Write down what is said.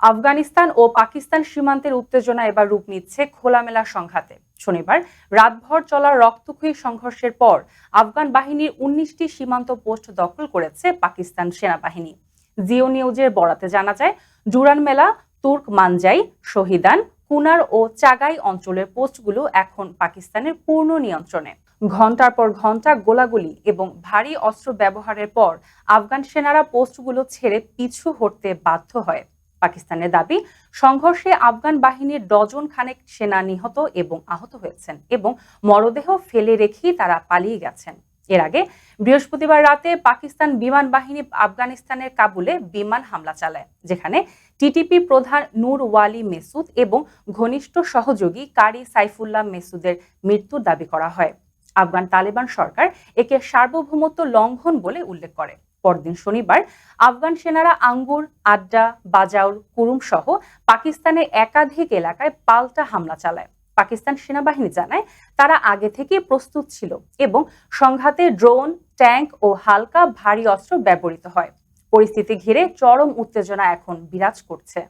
আফগানিস্তান ও পাকিস্তান সীমান্তের উত্তেজনা এবার রূপ নিচ্ছে খোলামেলা সংঘাতে। শনিবার রাতভর চলা রক্তক্ষয়ী সংঘর্ষের পর আফগান বাহিনীর উনিশটি সীমান্ত পোস্ট দখল করেছে পাকিস্তান সেনাবাহিনী। জিও নিউজের বরাতে জানা যায় জুরান মেলা তুর্ক মানজাই শহীদান, কুনার ও চাগাই অঞ্চলের পোস্টগুলো এখন পাকিস্তানের পূর্ণ নিয়ন্ত্রণে। ঘণ্টার পর ঘণ্টা গোলাগুলি এবং ভারী অস্ত্র ব্যবহারের পর আফগান সেনারা পোস্টগুলো ছেড়ে পিছু হটতে বাধ্য হয়। পাকিস্তানের দাবি, সংঘর্ষে আফগান বাহিনীর ডজন খানেক সেনা নিহত এবং আহত হয়েছেন এবং মরদেহ ফেলে রেখেই তারা পালিয়ে গেছেন। এর আগে বৃহস্পতিবার রাতে পাকিস্তান বিমান বাহিনী আফগানিস্তানের কাবুলে বিমান হামলা চালায়, যেখানে টিটিপি প্রধান নূর ওয়ালি মেসুদ এবং ঘনিষ্ঠ সহযোগী কারি সাইফুল্লাহ মেসুদের মৃত্যুর দাবি করা হয়। আফগান তালেবান সরকার একে সার্বভৌমত্ব লঙ্ঘন বলে উল্লেখ করে। পরদিন শনিবার আফগান সেনারা আঙ্গুর, আড্ডা, বাজাউর, কুরুম সহ পাকিস্তানের একাধিক এলাকায় পাল্টা হামলা চালায়। পাকিস্তান সেনাবাহিনী জানায়, তারা আগে থেকেই প্রস্তুত ছিল এবং সংঘাতে ড্রোন, ট্যাঙ্ক ও হালকা ভারী অস্ত্র ব্যবহৃত হয়। পরিস্থিতি ঘিরে চরম উত্তেজনা এখন বিরাজ করছে।